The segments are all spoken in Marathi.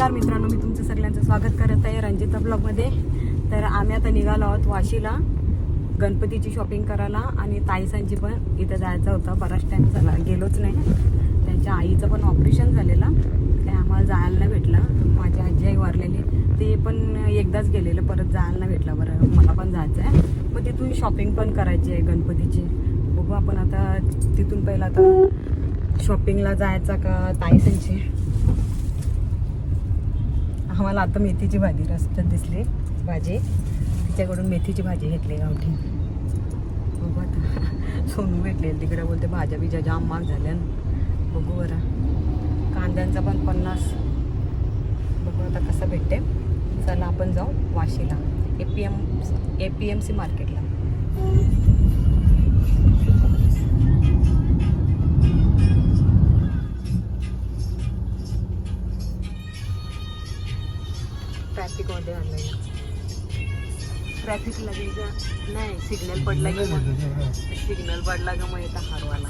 नमस्कार मित्रांनो मी तुमचं सगळ्यांचं स्वागत करत आहे रंजिता ब्लॉगमध्ये. तर आम्ही आता निघालो आहोत वाशीला गणपतीची शॉपिंग करायला आणि ताईसांची पण इथं जायचं होतं. बराच टाईम झाला गेलोच नाही. त्यांच्या आईचं पण ऑपरेशन झालेलं. काय आम्हाला जायला नाही भेटलं. माझी आजी आई वारलेली. ते पण एकदाच गेलेलं परत जायला नाही भेटलं. बरं मला पण जायचं आहे मग तिथून शॉपिंग पण करायची आहे गणपतीची. बघू आपण आता तिथून पहिला आता शॉपिंगला जायचा का ताईसांची? आम्हाला आता मेथीची भाजी रस्त्यात दिसली भाजी. तिच्याकडून मेथीची भाजी घेतली गावठी. बघू आता. सोनू भेटले तिकडे बोलते भाज्या बिज्या जाम महाग झाल्या बघू बरं. कांद्यांचा पण पन्नास. बघू आता कसं भेटते. चला आपण जाऊ वाशीला. A P M A P M C मार्केटला ट्रॅफिक लागेल का? नाही सिग्नल पडला की मग सिग्नल पडला का मग येतं हारवाला.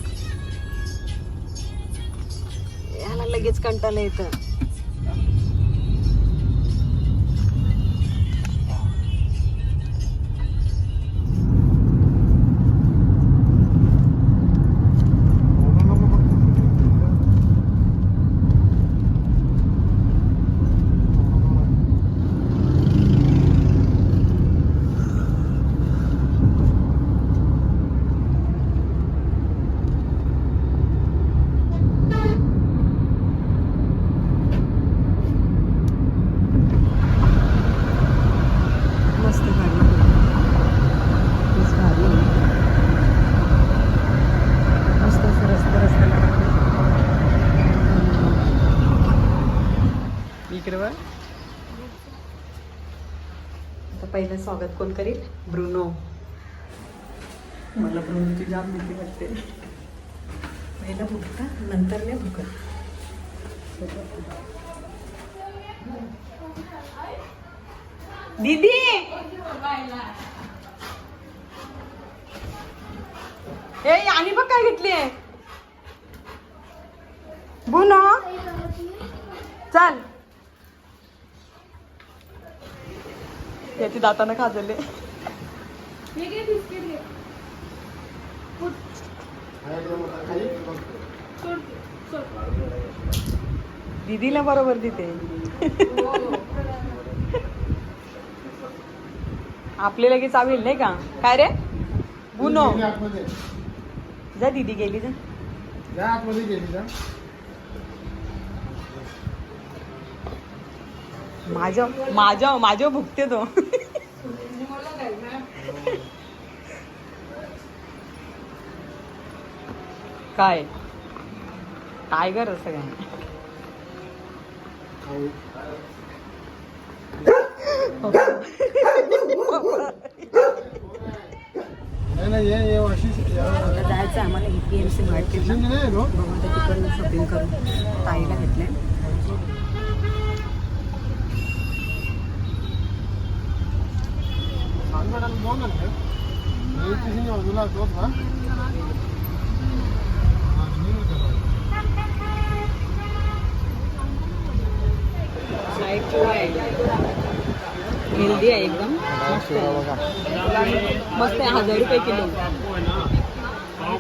याला लगेच कंटाळा येतं. स्वागत कोण करील? ब्रुनो. मला ब्रुनोची जाम भीती वाटते. पहिलं भुकता नंतर नाही भुकत दीदी! ए आणि बघ काय घेतली बुनो चल. याची दातानं खाजले दीदीला बरोबर देते. आपले लगेच चावेल नाही का? काय रे? बुनो. जा दीदी गेली जा. माझ्या माझ्या माझ्या भुकते तो. काय? टायगर असं जायचं आम्हाला ई पी एम सी आता तिकडून शॉपिंग करू ताईला घेतलंय. लाइट आहे हेल्दी आहे एकदम मस्त आहे मस्त आहे हजार रुपये किलो.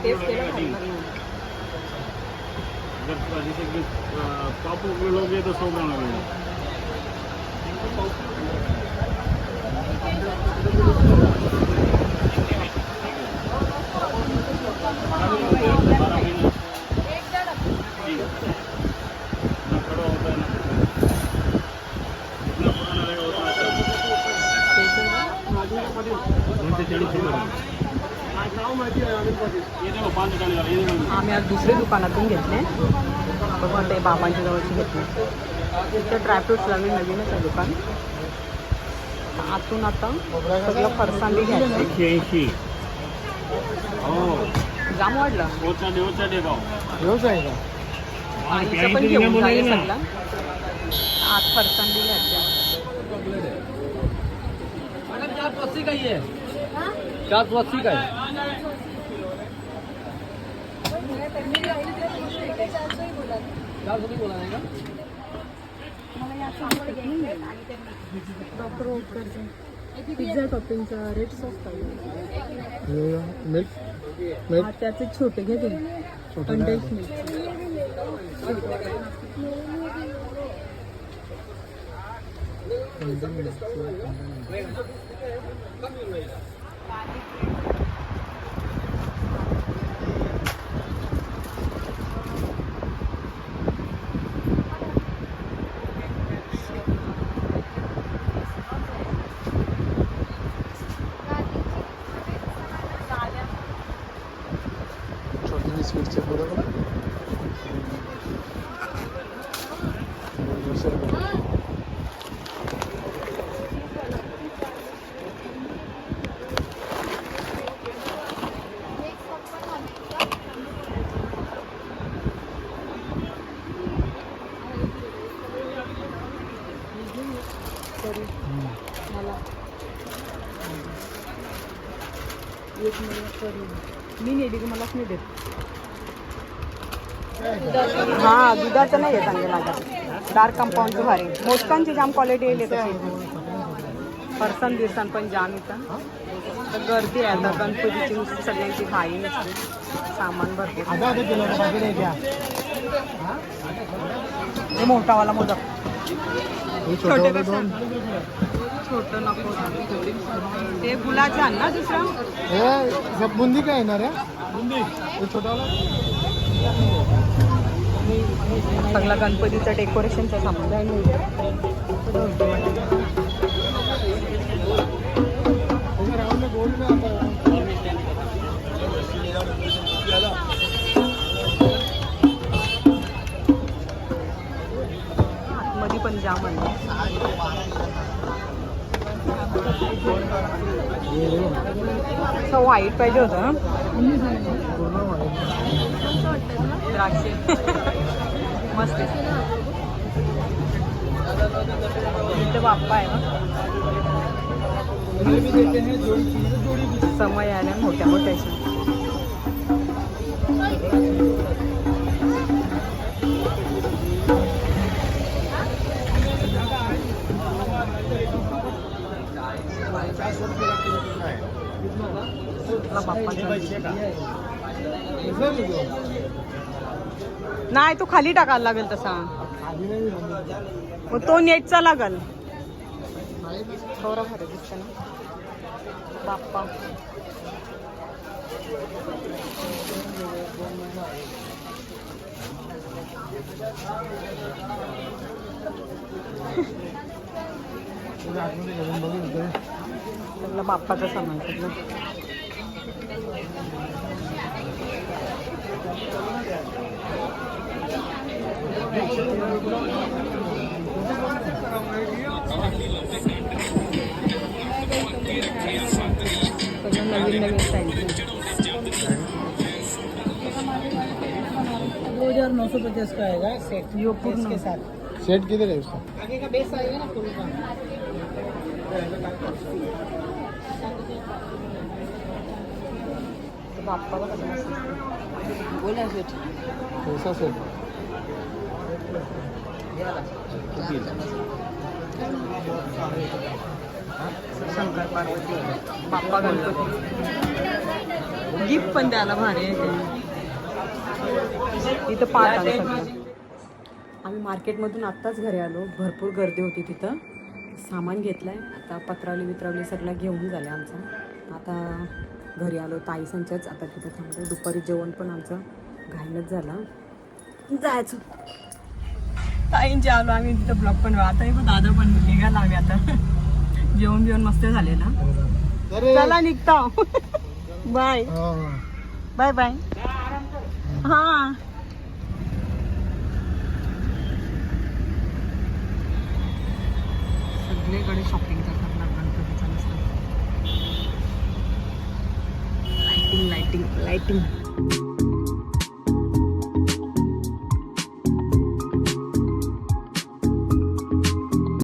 टेस्ट केलं टॉप लोगे तो सौ ग्राम लगेगा आम्ही आज दुसऱ्या दुकानातून घेतले. बघा ते बाबांच्या जवळची घेतले. तर ड्रायफ्रूट्स लागले नवीनच आहे दुकान. आतून आता सगळं फरसांडी घ्यायचं. एकशे ऐंशी. हो. जाम वाढलं. पण घेऊन जाईल सगळं आत फरसांडी घ्यायच्या चार सौ अस्सी का ही? है चार सौ अस्सी का है चार सौ नहीं बोला जाएगा डॉक्टर ओटकरचे पिझ्झा टॉपिंगचा रेट स्वस्त मिल्क? हा त्याचे छोटे घे तुम्ही. Condensed milk. एक मिनिट मी नेली की मलाच नाही देत. हा दुधाचं नाही आहे चांगलं लागत. डार्क कंपाऊंडचं भारी. मोदकांची जाम क्वालिटी येईल तशी फरसन बिरसन पण जाम इथं. तर गर्दी आहे आता. गणपतीची नुसती सगळ्यांची घाई नसते. सामान हे? मोठावाला मोदक. छोटे छोटे कसं? छोटं नको ते ना दुसरं? हे सब बुंदी काय येणार आहे? बुंदी हे छोटावाला? सगळं गणपतीचं डेकोरेशनचं सामान आहे. पण जाम आहे. असं व्हाईट पाहिजे होतं. द्राक्षे मस्त. इथं बाप्पा आहे ना समय आल्या मोठ्या मोठ्याशी नाही तो खाली टाकायला लागेल तसा. मग तो नेटचा लागल. थोडा भारी दिसतं ना. बाप्पा. सगळं बाप्पाचं सामान सगळं सगळं नवीन नवीन स्टाईल दो हज़ार नौ सौ पचास का आएगा सेट यो पूर्ण सेट किधर है उसका? आगे का बेस आएगा ना फुल का। कैसा सेट शंकर पार्वती. बाप्पा गणपती. गिफ्ट पण द्यायला भारी आहे इथं पाच आम्ही मार्केटमधून आत्ताच घरी आलो. भरपूर गर्दी होती तिथं. सामान घेतलंय. आता पत्रावली वित्रावली सगळं घेऊन झालं आमचं. आता घरी आलो ताई संच्याच आता तिथं थांबतो. दुपारी जेवण पण आमचं घाईनच झालं. जायचं. ताईंचे आलो आम्ही तिथं ब्लॉग पण आता हे पण दादा पण निघाला आम्ही आता. जेवण बिवण मस्त झालेलं अरे. चला निघता. बाय. हा. Bye bye. हा. सगळीकडे शॉपिंग lighting